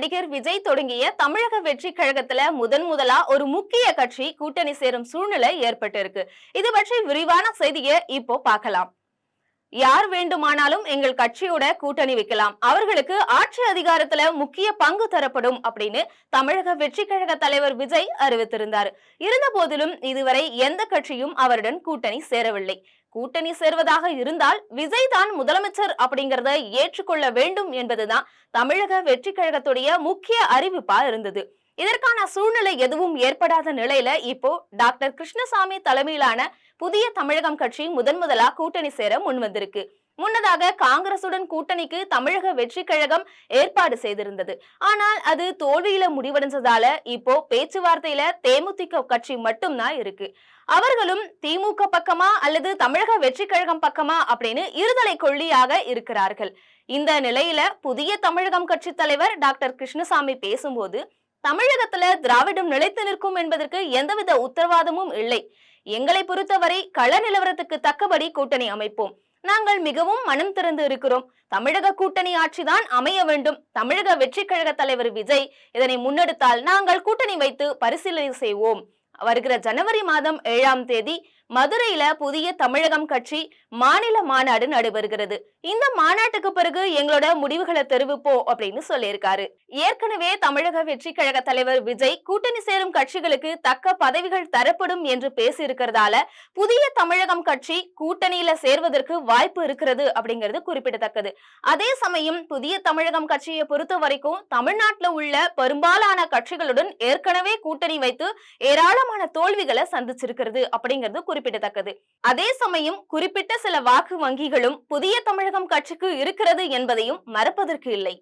நடிகர் விஜய் தொடங்கிய தமிழக வெற்றி கழகத்துல முதன் முதலா ஒரு முக்கிய கட்சி கூட்டணி சேரும் சூழ்நிலை ஏற்பட்டு இருக்கு இது பற்றி விரிவான செய்தியை இப்போ பார்க்கலாம். யார் வேண்டுமானாலும் எங்கள் கட்சியோட கூட்டணி வைக்கலாம். அவர்களுக்கு ஆட்சி அதிகாரத்துல முக்கிய பங்கு தரப்படும் அப்படின்னு தமிழக வெற்றி கழக தலைவர் விஜய் அறிவித்திருந்தார். இருந்த போதிலும் இதுவரை எந்த கட்சியும் அவருடன் கூட்டணி சேரவில்லை. கூட்டணி சேர்வதாக இருந்தால் விஜய் தான் முதலமைச்சர் அப்படிங்கறத ஏற்றுக்கொள்ள வேண்டும் என்பதுதான் தமிழக வெற்றி கழகத்துடைய முக்கிய அறிவிப்பா இருந்தது. இதற்கான சூழ்நிலை எதுவும் ஏற்படாத நிலையில இப்போ டாக்டர் கிருஷ்ணசாமி தலைமையிலான புதிய தமிழகம் கட்சி முதன் முதலா கூட்டணி சேர முன்வந்திருக்கு. முன்னதாக காங்கிரசுடன் கூட்டணிக்கு தமிழக வெற்றி கழகம் ஏற்பாடு செய்திருந்தது. ஆனால் அது தோல்வியில முடிவடைஞ்சதால இப்போ பேச்சுவார்த்தையில தேமுதிக கட்சி மட்டும்தான் இருக்கு. அவர்களும் திமுக பக்கமா அல்லது தமிழக வெற்றி கழகம் பக்கமா அப்படின்னு இருதலை கொள்ளியாக இருக்கிறார்கள். இந்த நிலையில புதிய தமிழகம் கட்சி தலைவர் டாக்டர் கிருஷ்ணசாமி பேசும்போது தமிழகத்துல திராவிடம் நிலைத்து நிற்கும் என்பதற்கு எந்தவித உத்தரவாதமும் இல்லை. எங்களை பொறுத்தவரை கள நிலவரத்துக்கு தக்கபடி கூட்டணி அமைப்போம். நாங்கள் மிகவும் மனம் திறந்து இருக்கிறோம். தமிழக கூட்டணி ஆட்சிதான் அமைய வேண்டும். தமிழக வெற்றி கழக தலைவர் விஜய் இதனை முன்னெடுத்தால் நாங்கள் கூட்டணி வைத்து பரிசீலனை செய்வோம். வருகிற ஜனவரி மாதம் ஏழாம் தேதி மதுரையில புதிய தமிழகம் கட்சி மாநில மாநாடு நடைபெறுகிறது. இந்த மாநாட்டுக்கு பிறகு எங்களோட முடிவுகளை தெரிவிப்போம் அப்படின்னு சொல்லியிருக்காரு. ஏற்கனவே தமிழக வெற்றி கழக தலைவர் விஜய் கூட்டணி சேரும் கட்சிகளுக்கு தக்க பதவிகள் தரப்படும் என்று பேசியிருக்கிறதால புதிய தமிழகம் கட்சி கூட்டணியில சேர்வதற்கு வாய்ப்பு இருக்கிறது அப்படிங்கிறது குறிப்பிடத்தக்கது. அதே சமயம் புதிய தமிழகம் கட்சியை பொறுத்த வரைக்கும் தமிழ்நாட்டில் உள்ள பெரும்பாலான கட்சிகளுடன் ஏற்கனவே கூட்டணி வைத்து ஏராளமான தோல்விகளை சந்திச்சிருக்கிறது அப்படிங்கிறது குறிப்பிடத்தக்கது. அதே சமயம் குறிப்பிட்ட சில வாக்கு வங்கிகளும் புதிய தமிழகம் கட்சிக்கு இருக்கிறது என்பதையும் மறப்பதற்கு இல்லை.